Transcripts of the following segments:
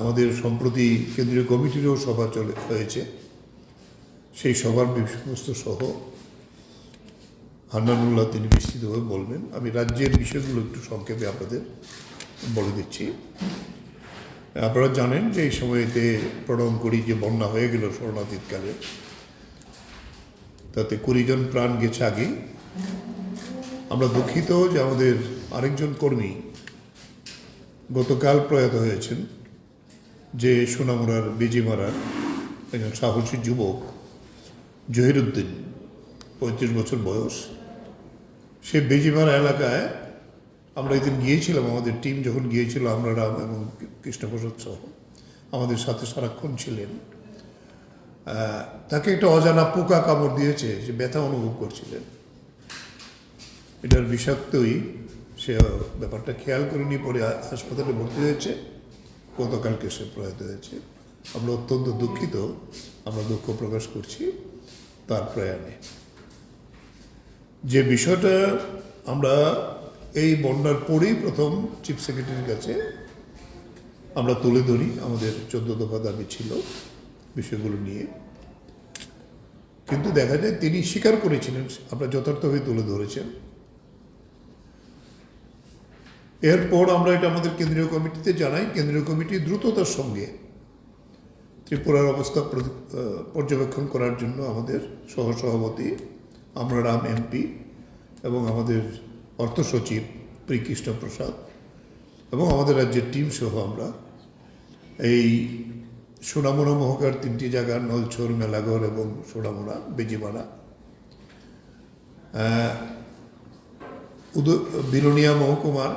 আমাদের সম্প্রতি কেন্দ্রীয় কমিটিরও সভা চলে, হয়েছে। সেই সভার বিষয়বস্তু সহ হান্নানুল্লাহ তিনি বিস্তৃতভাবে বলবেন। আমি রাজ্যের বিষয়গুলো একটু সংক্ষেপে আপনাদের বলে দিচ্ছি। আপনারা জানেন যে এই সময়তে প্রণম করি যে বন্যা হয়ে গেল শরণাতীতকালে। তাতে কুড়িজন প্রাণ গেছে আগে আমরা দুঃখিত যে আমাদের আরেকজন কর্মী গতকাল প্রয়াত হয়েছেন। যে সোনামুড়ার বেজিমারার একজন সাহসী যুবক, জহিরুদ্দিন, পঁয়ত্রিশ বছর বয়স। সে বেজিমারা এলাকায় আমরা একদিন গিয়েছিলাম, আমাদের টিম যখন গিয়েছিল, আমরা, রাম এবং কৃষ্ণপ্রসাদ সহ আমাদের সাথে সারাক্ষণ ছিলেন। তাকে একটা অজানা পোকা কামড় দিয়েছে যে ব্যথা অনুভব করছিলেন। এটার বিষাক্তই সে ব্যাপারটা খেয়াল করেনি, পরে হাসপাতালে ভর্তি হয়েছে। গতকালকে সে প্রয়াত হয়েছে। আমরা অত্যন্ত দুঃখিত, আমরা দুঃখ প্রকাশ করছি তার প্রয়াণে। যে বিষয়টা আমরা এই বন্যার পরেই প্রথম চিফ সেক্রেটারির কাছে আমরা তুলে ধরি, আমাদের চোদ্দ দফা দাবি ছিল বিষয়গুলো নিয়ে। কিন্তু দেখা যায় তিনি স্বীকার করেছিলেন, আমরা যথার্থভাবে তুলে ধরেছেন। এরপর আমরা এটা আমাদের কেন্দ্রীয় কমিটিতে জানাই। কেন্দ্রীয় কমিটি দ্রুততার সঙ্গে ত্রিপুরার অবস্থা পর্যবেক্ষণ করার জন্য আমাদের সহসভাপতি আমরা রাম এমপি এবং আমাদের অর্থ সচিব শ্রীকৃষ্ণ প্রসাদ এবং আমাদের রাজ্যের টিম সহ আমরা এই সোনামুড়া মহকার তিনটি জায়গা নলছর, মেলাঘর এবং সোনামুড়া, বেজিমারা। উদ বিলোনিয়া মহকুমার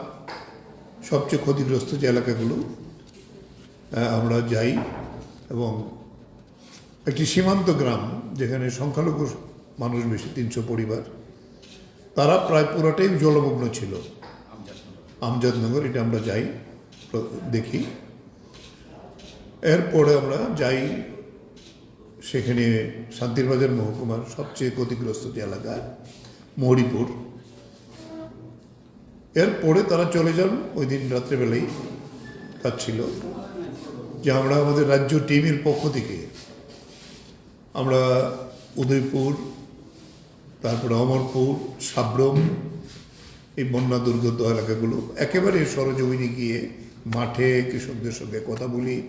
সবচেয়ে ক্ষতিগ্রস্ত যে এলাকাগুলো আমরা যাই এবং একটি সীমান্ত গ্রাম যেখানে সংখ্যালঘু মানুষ বেশি, তিনশো পরিবার, তারা প্রায় পুরোটাই জলমগ্ন ছিল। আমজাদনগর, এটা আমরা যাই দেখি। এরপরে আমরা যাই সেখানে শান্তিরবাজার মহকুমার সবচেয়ে ক্ষতিগ্রস্ত যে এলাকা মহরিপুর এরপরে তারা চলে যান ওই দিন রাত্রেবেলায়। কাজ ছিল। যে আমরা আমাদের রাজ্য টিমের পক্ষ থেকে আমরা উদয়পুর, তারপরে অমরপুর, সাব্রম, এই বন্যা দুর্গত এলাকাগুলো একেবারে সরজমিনে গিয়ে মাঠে কৃষকদের সঙ্গে কথা বলি।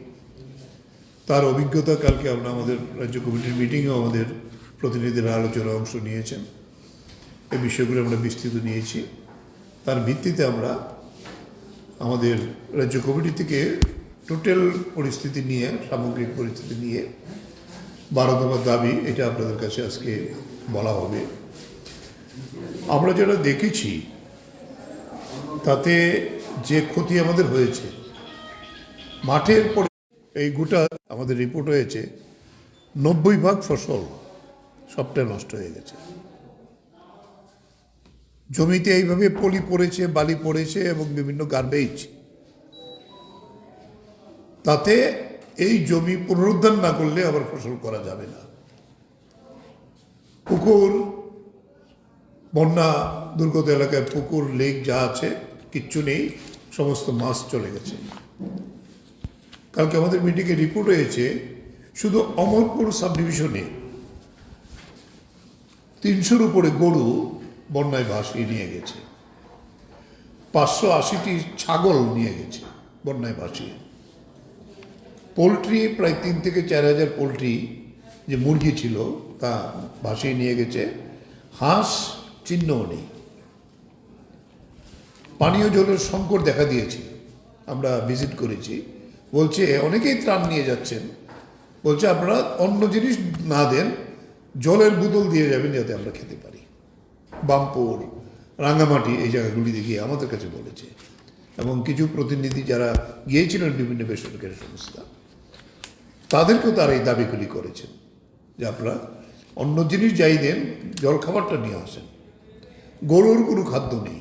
তার অভিজ্ঞতা কালকে আমরা আমাদের রাজ্য কমিটির মিটিংয়েও আমাদের প্রতিনিধিরা আলোচনা অংশ নিয়েছেন। এই বিষয়গুলো আমরা বিস্তৃত নিয়েছি। তার ভিত্তিতে আমরা আমাদের রাজ্য কমিটি থেকে টোটাল পরিস্থিতি নিয়ে, সামগ্রিক পরিস্থিতি নিয়ে বারো দফা দাবি, এটা আপনাদের কাছে আজকে বলা হবে। আমরা যেটা দেখেছি, তাতে যে ক্ষতি আমাদের হয়েছে, মাঠের পরে এই গোটা আমাদের রিপোর্ট হয়েছে, নব্বই ভাগ ফসল সবটা নষ্ট হয়ে গেছে। জমিতে এইভাবে পলি পড়েছে, বালি পড়েছে এবং বিভিন্ন গার্বেজ তাতে এই জমি পুনরুদ্ধার না করলে আবার ফসল করা যাবে না। পুকুর, বন্যা, দুর্গত এলাকায় পুকুর লেক যা আছে, কিচ্ছু নেই, সমস্ত মাছ চলে গেছে। কালকে আমাদের মিটিংয়ে রিপোর্ট হয়েছে শুধু অমরপুর সাব ডিভিশনে তিনশোর উপরে গরু বন্যায় ভাসিয়ে নিয়ে গেছে। পাঁচশো আশিটি ছাগল নিয়ে গেছে বন্যায় ভাসিয়ে। পোলট্রি, প্রায় তিন থেকে চার হাজার পোলট্রি যে মুরগি ছিল তা ভাসিয়ে নিয়ে গেছে। হাঁস চিহ্নও নেই। পানীয় জলের সংকট দেখা দিয়েছে। আমরা ভিজিট করেছি। বলছে, অনেকেই ত্রাণ নিয়ে যাচ্ছেন। বলছে, আপনারা অন্য জিনিস না দেন, জলের বোতল দিয়ে যাবেন যাতে আমরা খেতে পারি। বামপুর, রাঙ্গামাটি, এই জায়গাগুলিতে গিয়ে আমাদের কাছে বলেছে। এবং কিছু প্রতিনিধি যারা গিয়েছিলেন বিভিন্ন বেসরকারি সংস্থা, তাদেরকেও তারা এই দাবিগুলি করেছেন যে আপনারা অন্য জিনিস যাই দেন, জলখাবারটা নিয়ে আসেন। গরুর কোনো খাদ্য নেই।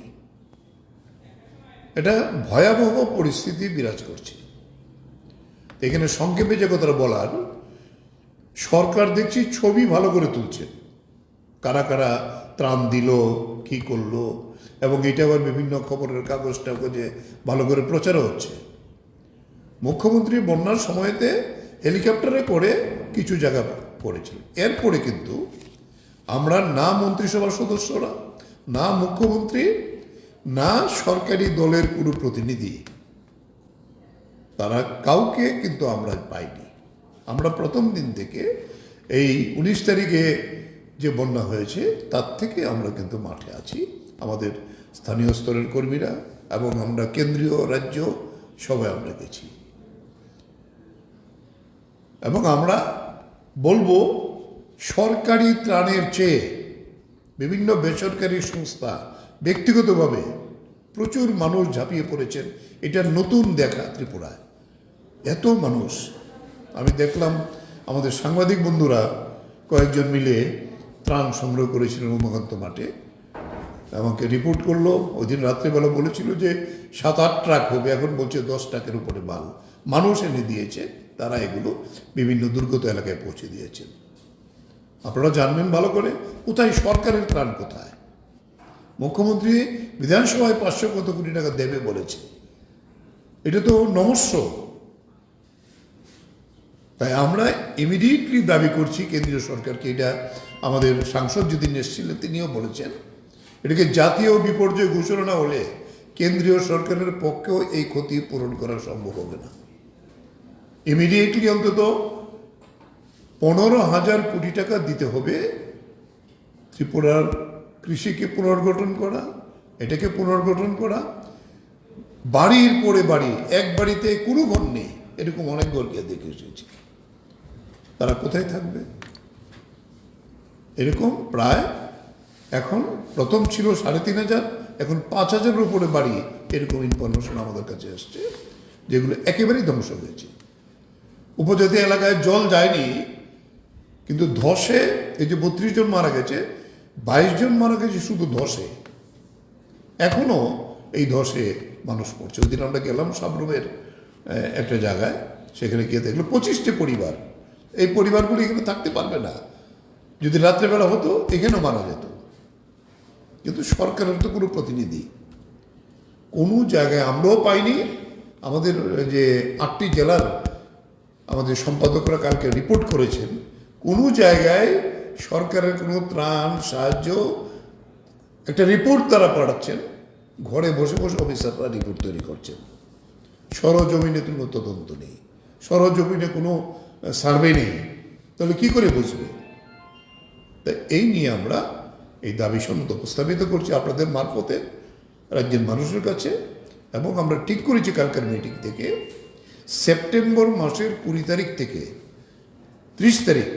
এটা ভয়াবহ পরিস্থিতি বিরাজ করছে। এখানে সংক্ষেপে যে কথাটা বলার, সরকার দেখছি ছবি ভালো করে তুলছে। কারা কারা ত্রাণ দিল, কি করল? এবং এটা আবার বিভিন্ন খবরের কাগজ টাগজে ভালো করে প্রচারও হচ্ছে। মুখ্যমন্ত্রী বন্যার সময়তে হেলিকপ্টারে করে কিছু জায়গা করেছিল। এরপরে কিন্তু আমরা না মন্ত্রিসভার সদস্যরা, না মুখ্যমন্ত্রী, না সরকারি দলের কোনো প্রতিনিধি, তারা কাউকে কিন্তু আমরা পাইনি। আমরা প্রথম দিন থেকে এই উনিশ তারিখে যে বন্যা হয়েছে, তার থেকে আমরা কিন্তু মাঠে আছি। আমাদের স্থানীয় স্তরের কর্মীরা এবং আমরা কেন্দ্রীয় রাজ্য সবাই আমরা গেছি। এবং আমরা বলব, সরকারি ত্রাণের চেয়ে বিভিন্ন বেসরকারি সংস্থা ব্যক্তিগতভাবে প্রচুর মানুষ ঝাঁপিয়ে পড়েছেন। এটা নতুন দেখা ত্রিপুরায়। এত মানুষ। আমি দেখলাম আমাদের সাংবাদিক বন্ধুরা কয়েকজন মিলে ত্রাণ সংগ্রহ করেছিলেন উমাকান্ত মাঠে। আমাকে রিপোর্ট করল ওই দিন রাত্রেবেলা বলেছিল যে সাত আট ট্রাক হবে, এখন বলছে দশ ট্রাকের উপরে মাল। মানুষ এনে দিয়েছে, তারা এগুলো বিভিন্ন দুর্গত এলাকায় পৌঁছে দিয়েছেন আপনারা জানবেন ভালো করে, কোথায় সরকারের ত্রাণ কোথায়? মুখ্যমন্ত্রী বিধানসভায় পাঁচশো কত কোটি টাকা দেবে বলেছে। এটা তো নমস্য। তাই আমরা ইমিডিয়েটলি দাবি করছি কেন্দ্রীয় সরকারকে। এটা আমাদের সাংসদ যেদিন এসেছিলেন, তিনিও বলেছেন। এটাকে জাতীয় বিপর্যয় ঘোষণা হলে কেন্দ্রীয় সরকারের পক্ষেও এই ক্ষতি পূরণ করা সম্ভব হবে না। ইমিডিয়েটলি অন্তত পনেরো হাজার কোটি টাকা দিতে হবে ত্রিপুরার কৃষিকে পুনর্গঠন করা, এটাকে পুনর্গঠন করা। বাড়ির পরে বাড়ি, এক বাড়িতে কোনো ঘর নেই, এরকম অনেক ঘরকে দেখে এসেছি। তারা কোথায় থাকবে? এরকম প্রায় এখন প্রথম ছিল সাড়ে তিন হাজার, এখন পাঁচ হাজারের উপরে বাড়িয়ে এরকম ইনফরমেশন আমাদের কাছে আসছে, যেগুলো একেবারেই ধ্বংস হয়েছে। উপজাতি এলাকায় জল যায়নি, কিন্তু ধসে এই যে বত্রিশ জন মারা গেছে, বাইশ জন মারা গেছে শুধু ধসে। এখনও এই ধসে মানুষ পড়ছে। ওই দিন আমরা গেলাম সাবরুমের একটা জায়গায়, সেখানে গিয়ে দেখল পঁচিশটি পরিবার এই পরিবারগুলি এখানে থাকতে পারবে না। যদি রাত্রেবেলা হতো, এখানেও মারা যেত। কিন্তু সরকারের তো কোনো প্রতিনিধি। কোনো জায়গায় আমরাও পাইনি। আমাদের যে আটটি জেলার আমাদের সম্পাদকরা কালকে রিপোর্ট করেছেন, কোনো জায়গায় সরকারের কোনো ত্রাণ, সাহায্য, একটা রিপোর্ট তারা পাঠাচ্ছেন। ঘরে বসে বসে অফিসাররা রিপোর্ট তৈরি করছেন। সরজমিনে কোনো তদন্ত নেই। সরজমিনে কোনো সার্ভে নেই। তাহলে কি করে বুঝবে? তা এই নিয়ে আমরা এই দাবি সন্মত উপস্থাপিত করছি আপনাদের মারফতে, রাজ্যের মানুষের কাছে, এবং আমরা ঠিক করেছি কালকার মিটিং থেকে। সেপ্টেম্বর মাসের কুড়ি তারিখ থেকে ত্রিশ তারিখ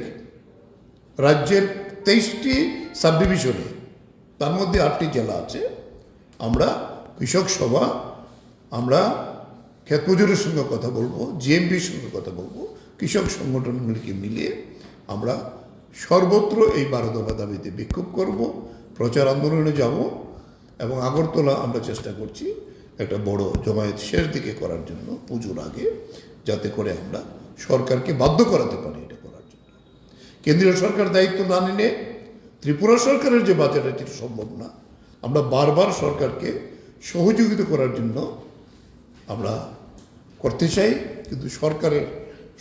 রাজ্যের তেইশটি সাব ডিভিশনে তার মধ্যে আটটি জেলা আছে। আমরা কৃষক সভা, আমরা ক্ষেত মজুরের সঙ্গে কথা বলব, জিএমপির সঙ্গে কথা বলব, কৃষক সংগঠনগুলিকে মিলিয়ে আমরা সর্বত্র এই বারো দফা দাবিতে বিক্ষোভ করব, প্রচার আন্দোলনে যাব এবং আগরতলা আমরা চেষ্টা করছি একটা বড় জমায়েত শেষ দিকে করার জন্য পুজোর আগে, যাতে করে আমরা সরকারকে বাধ্য করাতে পারি এটা করার জন্য। কেন্দ্রীয় সরকার দায়িত্ব না নিলে ত্রিপুরা সরকারের যে বাজেট এটি সম্ভব না। আমরা বারবার সরকারকে সহযোগিতা করার জন্য আমরা করতে চাই, কিন্তু সরকারের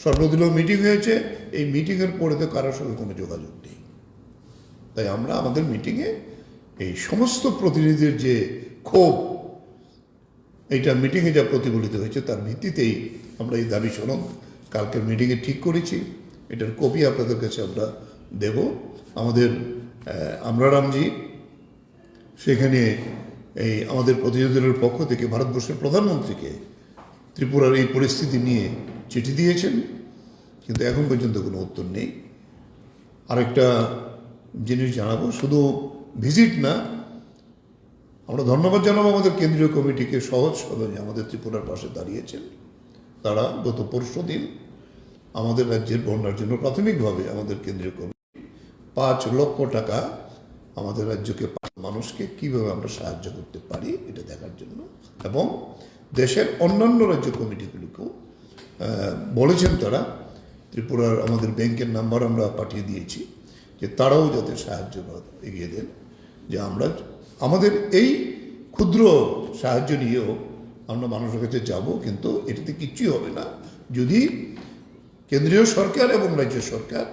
সর্বদলীয় মিটিং হয়েছে। এই মিটিংয়ের পরে তো কারোর সঙ্গে কোনো যোগাযোগ নেই। তাই আমরা আমাদের মিটিংয়ে এই সমস্ত প্রতিনিধির যে ক্ষোভ, এইটা মিটিংয়ে যা প্রতিফলিত হয়েছে, তার ভিত্তিতেই আমরা এই দাবি সনদ কালকের মিটিংয়ে ঠিক করেছি। এটার কপি আপনাদের কাছে আমরা দেব। আমাদের আমরারামজি সেখানে এই আমাদের প্রতিনিধিদের পক্ষ থেকে, ভারতবর্ষের প্রধানমন্ত্রীকে ত্রিপুরার এই পরিস্থিতি নিয়ে চিঠি দিয়েছেন, কিন্তু এখন পর্যন্ত কোনো উত্তর নেই। আরেকটা জিনিস জানাব, শুধু ভিজিট না, আমরা ধন্যবাদ জানাব আমাদের কেন্দ্রীয় কমিটিকে, সহজ সরলে আমাদের ত্রিপুরার পাশে দাঁড়িয়েছেন। তারা গত পরশু দিন আমাদের রাজ্যের বন্যার জন্য প্রাথমিকভাবে আমাদের কেন্দ্রীয় কমিটি পাঁচ লক্ষ টাকা আমাদের রাজ্যকে, মানুষকে কীভাবে আমরা সাহায্য করতে পারি, এটা দেখার জন্য। এবং দেশের অন্যান্য রাজ্য কমিটিগুলিকেও বলেছেন তারা, ত্রিপুরার আমাদের ব্যাংকের নাম্বার আমরা পাঠিয়ে দিয়েছি, যে তারাও যাতে সাহায্য এগিয়ে দেন, যে আমরা, আমাদের এই ক্ষুদ্র সাহায্য নিয়েও আমরা মানুষের কাছে যাব, কিন্তু এটাতে কিচ্ছুই হবে না। যদি কেন্দ্রীয় সরকার এবং রাজ্য সরকার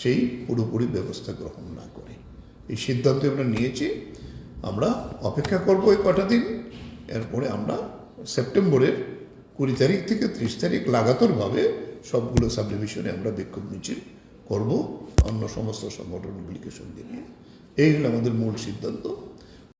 সেই পুরোপুরি ব্যবস্থা গ্রহণ না করে। এই সিদ্ধান্ত আমরা নিয়েছি। আমরা অপেক্ষা করব এই কটা দিন, এরপরে আমরা সেপ্টেম্বরের কুড়ি তারিখ থেকে ত্রিশ তারিখ লাগাতারভাবে সবগুলো সাবডিভিশনে আমরা বিক্ষোভ মিছিল করব অন্য সমস্ত সংগঠনগুলিকে সঙ্গে নিয়ে। এই হলো আমাদের মূল সিদ্ধান্ত।